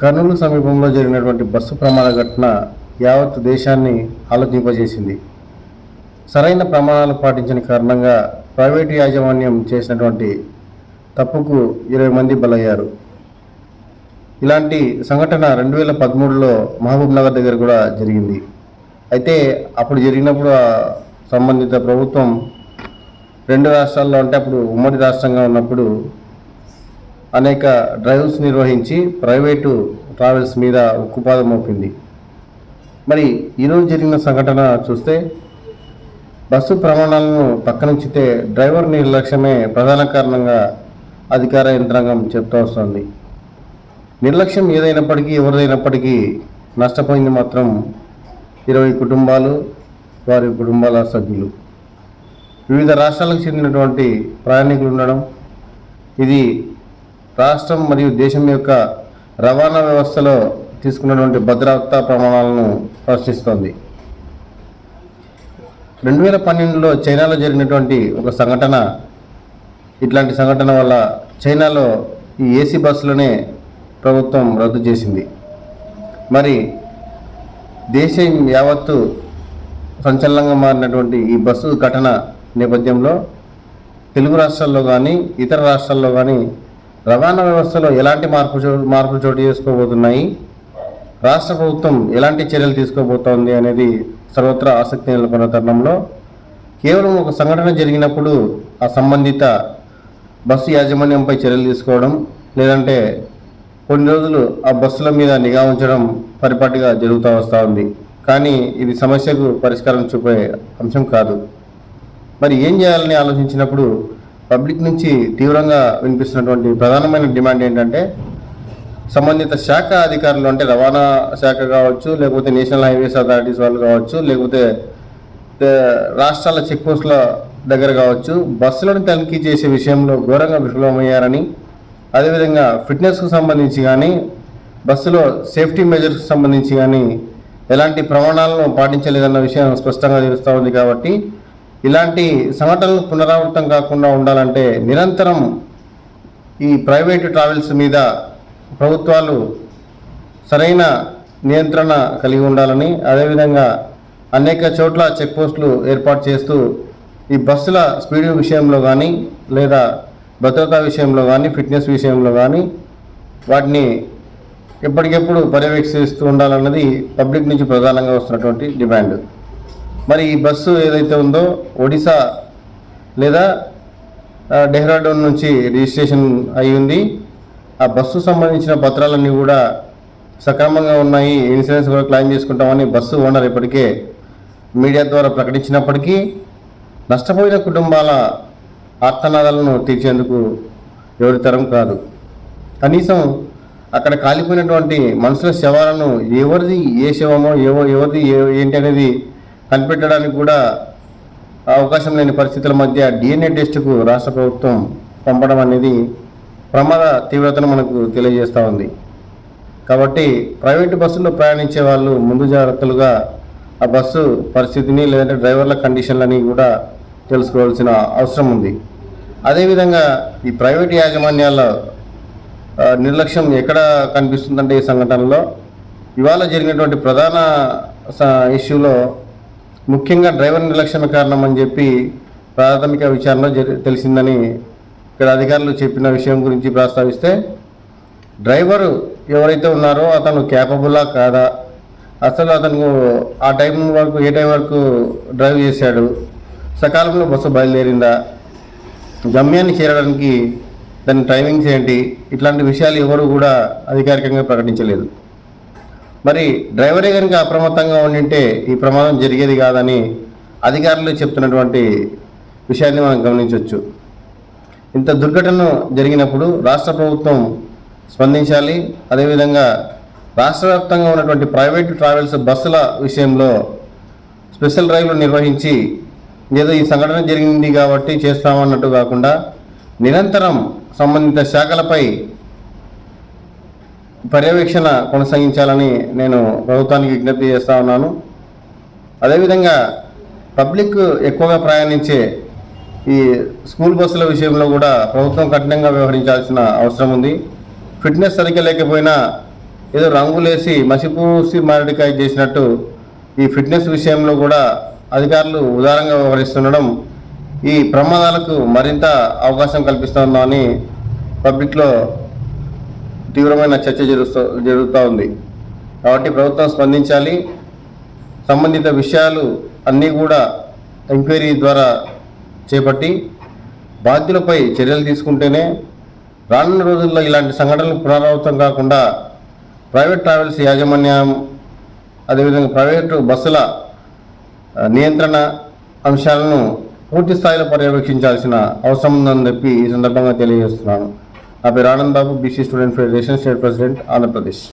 కర్నూలు సమీపంలో జరిగినటువంటి బస్సు ప్రమాద ఘటన యావత్ దేశాన్ని ఆలోచింపజేసింది. సరైన ప్రమాణాలు పాటించిన కారణంగా ప్రైవేటు యాజమాన్యం చేసినటువంటి తప్పుకు ఇరవై మంది బలయ్యారు. ఇలాంటి సంఘటన రెండు వేల పదమూడులో మహబూబ్ నగర్ దగ్గర కూడా జరిగింది. అయితే అప్పుడు జరిగినప్పుడు సంబంధిత ప్రభుత్వం రెండు రాష్ట్రాల్లో అంటే అప్పుడు ఉమ్మడి రాష్ట్రంగా ఉన్నప్పుడు అనేక డ్రైవ్స్ నిర్వహించి ప్రైవేటు ట్రావెల్స్ మీద ఉక్కుపాదం మోపింది. మరి ఈరోజు జరిగిన సంఘటన చూస్తే బస్సు ప్రమాణాలను పక్కనుంచితే డ్రైవర్ నిర్లక్ష్యమే ప్రధాన కారణంగా అధికార యంత్రాంగం చెప్తూ వస్తుంది. నిర్లక్ష్యం ఏదైనప్పటికీ ఎవరిదైనప్పటికీ నష్టపోయింది మాత్రం ఇరవై కుటుంబాలు వారి కుటుంబాల సభ్యులు. వివిధ రాష్ట్రాలకు చెందినటువంటి ప్రయాణికులు ఉండడం ఇది రాష్ట్రం మరియు దేశం యొక్క రవాణా వ్యవస్థలో తీసుకున్నటువంటి భద్రతా ప్రమాణాలను ప్రశ్నిస్తోంది. రెండు వేల పన్నెండులో చైనాలో జరిగినటువంటి ఒక సంఘటన ఇట్లాంటి సంఘటన వల్ల చైనాలో ఈ ఏసీ బస్సులనే ప్రభుత్వం రద్దు చేసింది. మరి దేశం యావత్తు సంచలనంగా మారినటువంటి ఈ బస్సు ఘటన నేపథ్యంలో తెలుగు రాష్ట్రాల్లో కానీ ఇతర రాష్ట్రాల్లో కానీ రవాణా వ్యవస్థలో ఎలాంటి మార్పు మార్పులు చోటు చేసుకోబోతున్నాయి? రాష్ట్ర ప్రభుత్వం ఎలాంటి చర్యలు తీసుకోబోతోంది అనేది సర్వత్రా ఆసక్తి నెలకొన్న తరుణంలో కేవలం ఒక సంఘటన జరిగినప్పుడు ఆ సంబంధిత బస్సు యాజమాన్యంపై చర్యలు తీసుకోవడం లేదంటే కొన్ని రోజులు ఆ బస్సుల మీద నిఘా ఉంచడం పరిపాటిగా జరుగుతూ వస్తూ ఉంది. కానీ ఇది సమస్యకు పరిష్కారం చూపే అంశం కాదు. మరి ఏం చేయాలని ఆలోచించినప్పుడు పబ్లిక్ నుంచి తీవ్రంగా వినిపిస్తున్నటువంటి ప్రధానమైన డిమాండ్ ఏంటంటే సంబంధిత శాఖ అధికారులు అంటే రవాణా శాఖ కావచ్చు లేకపోతే నేషనల్ హైవేస్ అథారిటీస్ వాళ్ళు కావచ్చు లేకపోతే రాష్ట్రాల చెక్ పోస్టుల దగ్గర కావచ్చు బస్సులను తనిఖీ చేసే విషయంలో ఘోరంగా విఫలమయ్యారని అదేవిధంగా ఫిట్నెస్కు సంబంధించి కానీ బస్సులో సేఫ్టీ మెజర్స్కి సంబంధించి కానీ ఎలాంటి ప్రమాణాలను పాటించలేదన్న విషయం స్పష్టంగా తెలుస్తూ ఉంది కాబట్టి ఇలాంటి సంఘటనలు పునరావృతం కాకుండా ఉండాలంటే నిరంతరం ఈ ప్రైవేటు ట్రావెల్స్ మీద ప్రభుత్వాలు సరైన నియంత్రణ కలిగి ఉండాలని అదేవిధంగా అనేక చోట్ల చెక్ పోస్టులు ఏర్పాటు చేస్తూ ఈ బస్సుల స్పీడ్ విషయంలో కానీ లేదా భద్రతా విషయంలో కానీ ఫిట్నెస్ విషయంలో కానీ వాటిని ఎప్పటికెప్పుడు పర్యవేక్షిస్తూ ఉండాలన్నది పబ్లిక్ నుంచి ప్రధానంగా వస్తున్నటువంటి డిమాండ్. మరి ఈ బస్సు ఏదైతే ఉందో ఒడిశా లేదా డెహ్రాడూన్ నుంచి రిజిస్ట్రేషన్ అయి ఉంది. ఆ బస్సు సంబంధించిన పత్రాలన్నీ కూడా సక్రమంగా ఉన్నాయి. ఇన్సూరెన్స్ కూడా క్లెయిమ్ చేసుకుంటామని బస్సు ఓనర్ ఇప్పటికే మీడియా ద్వారా ప్రకటించినప్పటికీ నష్టపోయిన కుటుంబాల ఆర్తనాదాలను తీర్చేందుకు ఎవరి తరం కాదు. కనీసం అక్కడ కాలిపోయినటువంటి మనుషుల శవాలను ఎవరిది ఏ శవమో ఎవ ఎవరిది ఏంటి అనేది కనిపెట్టడానికి కూడా అవకాశం లేని పరిస్థితుల మధ్య డిఎన్ఏ టెస్టుకు రాష్ట్ర ప్రభుత్వం పంపడం అనేది ప్రమాద తీవ్రతను మనకు తెలియజేస్తూ ఉంది. కాబట్టి ప్రైవేటు బస్సుల్లో ప్రయాణించే వాళ్ళు ముందు జాగ్రత్తలుగా ఆ బస్సు పరిస్థితిని లేదంటే డ్రైవర్ల కండిషన్లని కూడా తెలుసుకోవాల్సిన అవసరం ఉంది. అదేవిధంగా ఈ ప్రైవేట్ యాజమాన్యాల నిర్లక్ష్యం ఎక్కడ కనిపిస్తుందంటే ఈ సంఘటనలో ఇవాళ జరిగినటువంటి ప్రధాన స- ఇష్యూలో ముఖ్యంగా డ్రైవర్ నిర్లక్ష్యం కారణం అని చెప్పి ప్రాథమిక విచారణలో తెలిసిందని ఇక్కడ అధికారులు చెప్పిన విషయం గురించి ప్రస్తావిస్తే డ్రైవరు ఎవరైతే ఉన్నారో అతను క్యాపబులా కాదా? అసలు అతను ఆ టైం వరకు ఏ టైం వరకు డ్రైవ్ చేశాడు? సకాలంలో బస్సు బయలుదేరిందా? గమ్యాన్ని చేరడానికి దాని టైమింగ్స్ ఏంటి? ఇట్లాంటి విషయాలు ఎవరు కూడా అధికారికంగా ప్రకటించలేదు. మరి డ్రైవరే కనుక అప్రమత్తంగా ఉండింటే ఈ ప్రమాదం జరిగేది కాదని అధికారులు చెప్తున్నటువంటి విషయాన్ని మనం గమనించవచ్చు. ఇంత దుర్ఘటన జరిగినప్పుడు రాష్ట్ర ప్రభుత్వం స్పందించాలి. అదేవిధంగా రాష్ట్ర వ్యాప్తంగా ఉన్నటువంటి ప్రైవేట్ ట్రావెల్స్ బస్సుల విషయంలో స్పెషల్ డ్రైవ్లు నిర్వహించి ఏదో ఈ సంఘటన జరిగింది కాబట్టి చేస్తామన్నట్టు కాకుండా నిరంతరం సంబంధిత శాఖలపై పర్యవేక్షణ కొనసాగించాలని నేను ప్రభుత్వానికి విజ్ఞప్తి చేస్తూ ఉన్నాను. అదేవిధంగా పబ్లిక్ ఎక్కువగా ప్రయాణించే ఈ స్కూల్ బస్సుల విషయంలో కూడా ప్రభుత్వం కఠినంగా వ్యవహరించాల్సిన అవసరం ఉంది. ఫిట్నెస్ సరిగ్గా లేకపోయినా ఏదో రంగులేసి మసిపూసి మారడికాయ చేసినట్టు ఈ ఫిట్నెస్ విషయంలో కూడా అధికారులు ఉదారంగా వ్యవహరిస్తుండడం ఈ ప్రమాదాలకు మరింత అవకాశం కల్పిస్తుందని పబ్లిక్లో తీవ్రమైన చర్చ జరుగుతూ జరుగుతూ ఉంది. కాబట్టి ప్రభుత్వం స్పందించాలి. సంబంధిత విషయాలు అన్నీ కూడా ఎంక్వైరీ ద్వారా చేపట్టి బాధ్యులపై చర్యలు తీసుకుంటేనే రానున్న రోజుల్లో ఇలాంటి సంఘటనలు పునరావృతం కాకుండా ప్రైవేట్ ట్రావెల్స్ యాజమాన్యం అదేవిధంగా ప్రైవేటు బస్సుల నియంత్రణ అంశాలను పూర్తి స్థాయిలో పర్యవేక్షించాల్సిన అవసరం ఉందని చెప్పి ఈ సందర్భంగా తెలియజేస్తున్నాను. ఆపై Ranand Babu BC student federation state president Andhra Pradesh